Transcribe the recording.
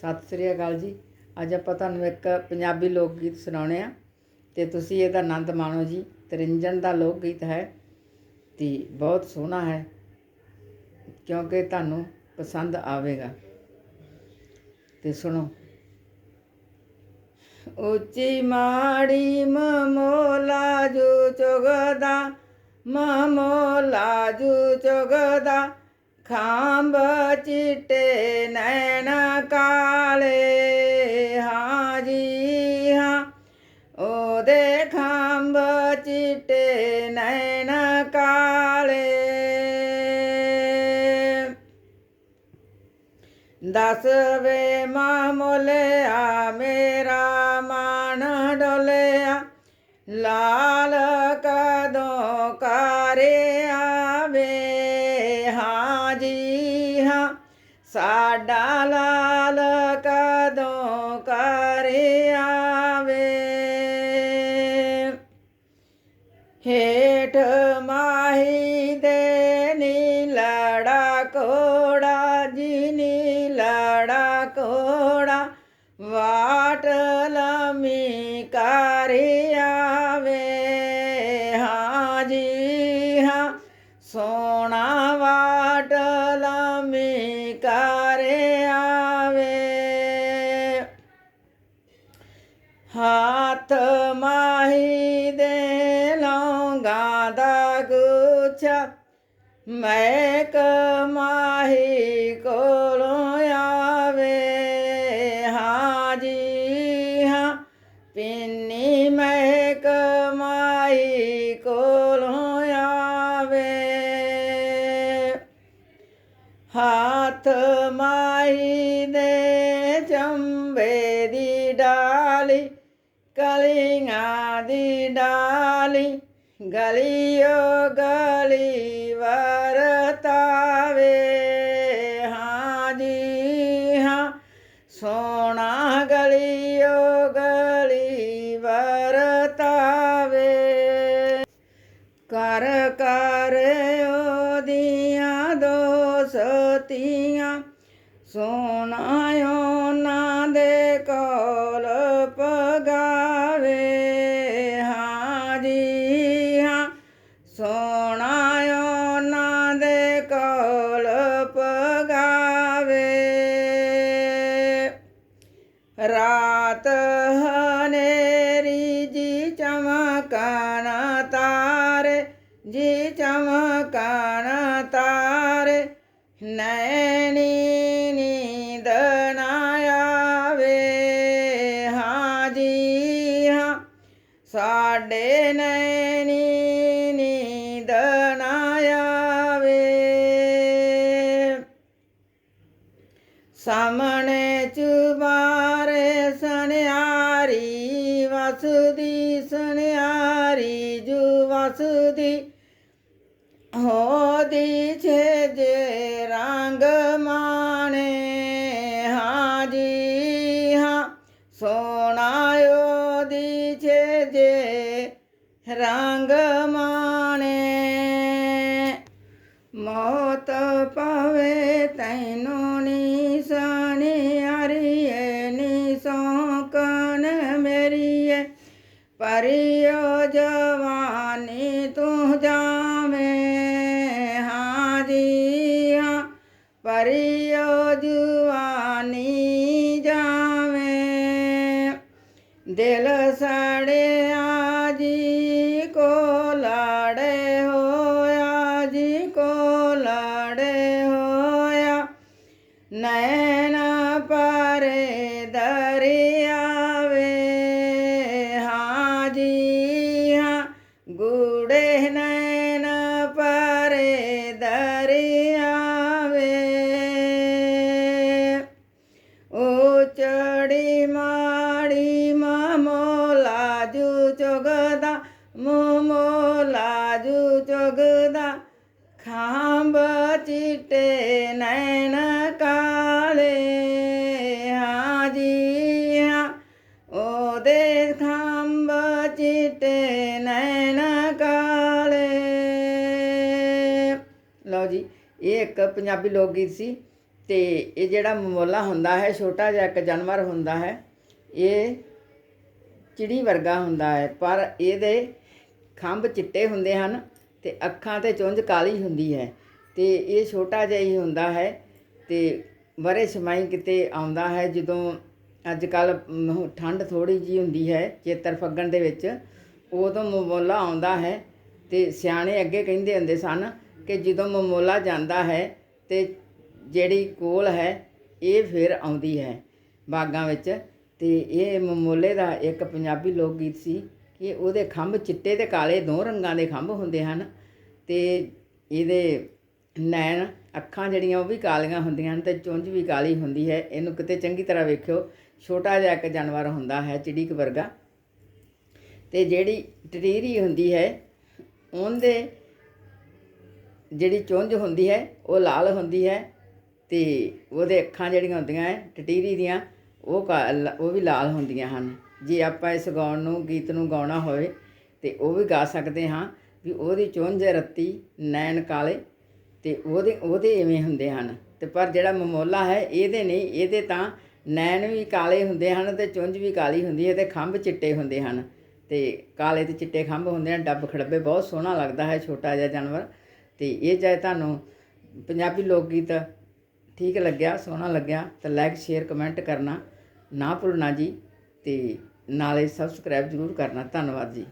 ਸਤਿ ਸ੍ਰੀ ਅਕਾਲ ਜੀ। ਅੱਜ ਆਪਾਂ ਤੁਹਾਨੂੰ ਇੱਕ ਪੰਜਾਬੀ ਲੋਕ ਗੀਤ ਸੁਣਾਉਣੇ ਆ ਤੇ ਤੁਸੀਂ ਇਹਦਾ ਆਨੰਦ ਮਾਣੋ ਜੀ। ਤਰਿੰਜਣ ਦਾ ਲੋਕ ਗੀਤ ਹੈ ਤੇ ਬਹੁਤ ਸੋਹਣਾ ਹੈ, ਕਿਉਂਕਿ ਤੁਹਾਨੂੰ ਪਸੰਦ ਆਵੇਗਾ। ਤੇ ਸੁਣੋ। ਉੱਚੀ ਮਾੜੀ ਮਮੋਲਾ ਜੂ ਚੋਗਦਾ, ਮਮੋਲਾ ਜੂ ਚੁਗਦਾ ਖਾਂਬ ਚਿੱਟੇ ਨੈਣ ਕਾਲੇ, ਹਾਂ ਜੀ, ਹਾਂ। ਉਹਦੇ ਖਾਂਬ ਚਿੱਟੇ ਨੈਣ ਕਾਲੇ। ਦਸ ਵੇ ਮਾਮੋਲਿਆ, ਮੇਰਾ ਮਨ ਡੋਲਿਆ। ਲਾਲ ਕਾ ਸਾਡਾ ਲਾਲ ਕਦੋਂ ਕਰੇ ਆਵੇ? ਹੇਠ ਮਾਹੀ ਦੇ ਨੀਲੜਾ ਕੋੜਾ ਜੀ ਨੀਲੜਾ ਕੋੜਾ ਵਾਟ ਲਮੀ ਕਰੀ ਆਵੇ। ਹੱਥ ਮਾਹੀ ਦੇ ਲੌਂਗਾ ਦਾ ਗੁੱਛਾ ਮੈਂ ਕਮਾਹੀ मयने चम्बेदि डा गलि डाली गलि यो गली वर्ता वे हा जी हा सोना गली ਸੋਨਾਇਓ ਨਾ ਦੇ ਕੋਲ ਪਗਾਵੇ ਹਾਂ ਜੀ ਹਾਂ। ਸੋਨਾਇਓ ਨਾ ਦੇ ਕੋਲ ਪਗਾਵੇ। ਰਾਤ ਹਨੇਰੀ ਜੀ ਚਮਕਣ ਤਾਰੇ, ਜੀ ਚਮਕਣ ਤਾਰੇ, ਨੈਣੀ ਸਾਡੇ ਨੈਣੀ ਨੀਂਦ ਨਾ ਆਵੇ ਸਾਹਮਣੇ ਚੁਬਾਰੇ ਸੁਨਿਆਰੀ ਵਸਦੀ ਸੁਨਿਆਰੀ ਜੂ ਵਸਦੀ ਹੋਦੀ ਛੇ ਜੇ ਰੰਗ ਮਾਣੇ ਹਾਂ ਪਰਿਓ ਜਵਾਨੀ ਜਾਵੇਂ। ਦਿਲ ਸੜਿਆ ਜੀ ਕੋ ਲਾੜੇ ਹੋਇਆ ਜੀ ਕੋ ਲਾੜੇ ਹੋਇਆ। ਨੈਣ ਪਰੇ ਦਰਿਆਵੇ, ਹਾਂ ਜੀ ਹਾਂ, ਗੂੜੇ ਚੁਗਦਾ ਮਮੋਲਾ ਜੂ ਚੁਗਦਾ ਖਾਂਬ ਚਿੱਟੇ ਨੈਣ ਕਾਲੇ ਹਾਂ ਜੀ ਹਾਂ। ਉਹਦੇ ਖਾਂਬ ਚਿੱਟੇ ਨੈਣ ਕਾਲੇ। ਲਓ ਜੀ, ਇਹ ਇੱਕ ਪੰਜਾਬੀ ਲੋਕ ਗੀਤ ਸੀ ਤੇ ਇਹ ਜਿਹੜਾ ਮਮੋਲਾ ਹੁੰਦਾ ਹੈ, ਛੋਟਾ ਜਿਹਾ ਇੱਕ ਜਾਨਵਰ ਹੁੰਦਾ ਹੈ, ਇਹ ਚਿੜੀ ਵਰਗਾ ਹੁੰਦਾ ਹੈ, ਪਰ ਇਹਦੇ ਖੰਭ ਚਿੱਟੇ ਹੁੰਦੇ ਹਨ ਤੇ ਅੱਖਾਂ ਤੇ ਚੁੰਝ ਕਾਲੀ ਹੁੰਦੀ ਹੈ ਤੇ ਇਹ ਛੋਟਾ ਜਿਹਾ ਹੀ ਹੁੰਦਾ ਹੈ ਤੇ ਬਰੇ ਸਮਾਈ ਕਿਤੇ ਆਉਂਦਾ ਹੈ ਜਦੋਂ ਅੱਜ ਕੱਲ ਠੰਡ ਥੋੜੀ ਜੀ ਹੁੰਦੀ ਹੈ ਚੇਤਰ ਫੱਗਣ ਦੇ ਵਿੱਚ, ਉਦੋਂ ਮਮੋਲਾ ਆਉਂਦਾ ਹੈ ਤੇ ਸਿਆਣੇ ਅੱਗੇ ਕਹਿੰਦੇ ਹੁੰਦੇ ਸਨ ਕਿ ਜਦੋਂ ਮਮੋਲਾ ਜਾਂਦਾ ਹੈ ਤੇ ਜਿਹੜੀ ਕੋਲ ਹੈ ਇਹ ਫਿਰ ਆਉਂਦੀ ਹੈ ਬਾਗਾਂ ਵਿੱਚ ਤੇ ਇਹ ਮਮੋਲੇ ਦਾ ਇੱਕ ਪੰਜਾਬੀ ਲੋਕ ਗੀਤ ਸੀ ਕਿ ਉਹਦੇ ਖੰਭ ਚਿੱਟੇ ਤੇ ਕਾਲੇ ਦੋ ਰੰਗਾਂ ਦੇ ਖੰਭ ਹੁੰਦੇ ਹਨ ਤੇ ਇਹਦੇ ਨੈਣ ਅੱਖਾਂ ਜਿਹੜੀਆਂ ਉਹ ਵੀ ਕਾਲੀਆਂ ਹੁੰਦੀਆਂ ਹਨ ਤੇ ਚੁੰਝ ਵੀ ਕਾਲੀ ਹੁੰਦੀ ਹੈ। ਇਹਨੂੰ ਕਿਤੇ ਚੰਗੀ ਤਰ੍ਹਾਂ ਵੇਖਿਓ। ਛੋਟਾ ਜਿਹਾ ਇੱਕ ਜਾਨਵਰ ਹੁੰਦਾ ਹੈ ਚਿੜੀ ਕੁ ਵਰਗਾ। ਤੇ ਜਿਹੜੀ ਟਟੀਰੀ ਹੁੰਦੀ ਹੈ, ਉਹਦੇ ਜਿਹੜੀ ਚੁੰਝ ਹੁੰਦੀ ਹੈ, ਉਹ ਲਾਲ ਹੁੰਦੀ ਹੈ ਤੇ ਉਹਦੇ ਅੱਖਾਂ ਜਿਹੜੀਆਂ ਹੁੰਦੀਆਂ ਹੈ ਟਟੀਰੀ ਦੀਆਂ, ਉਹ ਕਾ- ਉਹ ਵੀ ਲਾਲ ਹੁੰਦੀਆਂ ਹਨ। ਜੇ ਆਪਾਂ ਇਸ ਗਾਉਣ ਨੂੰ, ਗੀਤ ਨੂੰ ਗਾਉਣਾ ਹੋਵੇ, ਤੇ ਉਹ ਵੀ ਗਾ ਸਕਦੇ ਹਾਂ ਵੀ ਉਹਦੀ ਚੁੰਝ, ਰੱਤੀ, ਨੈਣ, ਕਾਲੇ, ਤੇ ਉਹਦੇ ਉਹਦੇ ਇਵੇਂ ਹੁੰਦੇ ਹਨ। ਤੇ ਪਰ ਜਿਹੜਾ ਮਮੋਲਾ ਹੈ, ਇਹਦੇ ਨਹੀਂ, ਇਹਦੇ ਤਾਂ ਨੈਣ ਵੀ ਕਾਲੇ ਹੁੰਦੇ ਹਨ ਤੇ ਚੁੰਝ ਵੀ ਕਾਲੀ ਹੁੰਦੀ ਹੈ ਤੇ ਖੰਭ ਚਿੱਟੇ ਹੁੰਦੇ ਹਨ। ਤੇ ਕਾਲੇ ਤੇ ਚਿੱਟੇ ਖੰਭ ਹੁੰਦੇ ਹਨ, ਡੱਬ ਖੜੱਬੇ ਬਹੁਤ ਸੋਹਣਾ ਲੱਗਦਾ ਹੈ, ਛੋਟਾ ਜਿਹਾ ਜਾਨਵਰ। ਤੇ ਇਹ ਚਾਹੇ ਤੁਹਾਨੂੰ ਪੰਜਾਬੀ ਲੋਕ ਗੀਤ ਠੀਕ ਲੱਗਿਆ, ਸੋਹਣਾ ਲੱਗਿਆ, ਤਾਂ ਲਾਈਕ ਸ਼ੇਅਰ ਕਮੈਂਟ ਕਰਨਾ ਨਾ ਭੁੱਲਣਾ ਜੀ। ਤੇ ਨਾਲੇ ਸਬਸਕ੍ਰਾਈਬ ਜ਼ਰੂਰ ਕਰਨਾ ਧੰਨਵਾਦ ਜੀ।